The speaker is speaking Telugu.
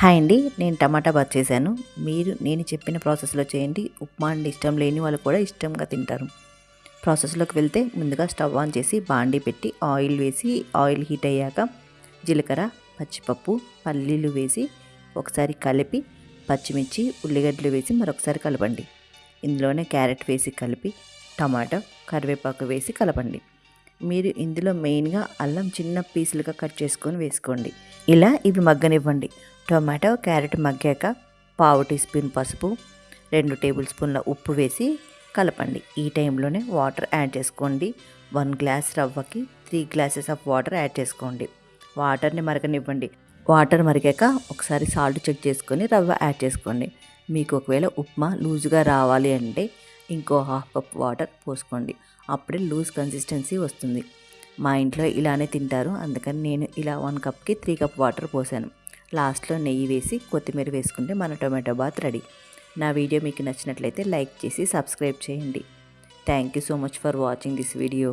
హాయ్ అండి నేను టమాటా బాత్ చేశాను. మీరు నేను చెప్పిన ప్రాసెస్లో చేయండి. ఉప్మా అండి ఇష్టం లేని వాళ్ళు కూడా ఇష్టంగా తింటారు. ప్రాసెస్లోకి వెళ్తే ముందుగా స్టవ్ ఆన్ చేసి బాండీ పెట్టి ఆయిల్ వేసి ఆయిల్ హీట్ అయ్యాక జీలకర్ర పచ్చిపప్పు పల్లీలు వేసి ఒకసారి కలిపి పచ్చిమిర్చి ఉల్లిగడ్డలు వేసి మరొకసారి కలపండి. ఇందులోనే క్యారెట్ వేసి కలిపి టమాటా కరివేపాకు వేసి కలపండి. మీరు ఇందులో మెయిన్గా అల్లం చిన్న పీసులుగా కట్ చేసుకొని వేసుకోండి. ఇలా ఇవి మగ్గనివ్వండి. టొమాటో క్యారెట్ మగ్గాక పావు టీ స్పూన్ పసుపు రెండు టేబుల్ స్పూన్ల ఉప్పు వేసి కలపండి. ఈ టైంలోనే వాటర్ యాడ్ చేసుకోండి. One glass రవ్వకి three glasses of water add చేసుకోండి. వాటర్ని మరగనివ్వండి. వాటర్ మరిగాక ఒకసారి సాల్ట్ చెక్ చేసుకొని రవ్వ యాడ్ చేసుకోండి. మీకు ఒకవేళ ఉప్మా లూజుగా రావాలి అంటే ఇంకో హాఫ్ కప్ వాటర్ పోసుకోండి. అప్పుడే లూజ్ కన్సిస్టెన్సీ వస్తుంది. మా ఇంట్లో ఇలానే తింటారు. అందుకని నేను ఇలా వన్ కప్కి త్రీ కప్ వాటర్ పోసాను. లాస్ట్లో నెయ్యి వేసి కొత్తిమీర వేసుకుంటే మన టొమాటో బాత్ రెడీ. నా వీడియో మీకు నచ్చినట్లయితే లైక్ చేసి సబ్స్క్రైబ్ చేయండి. Thank you so much for watching this video.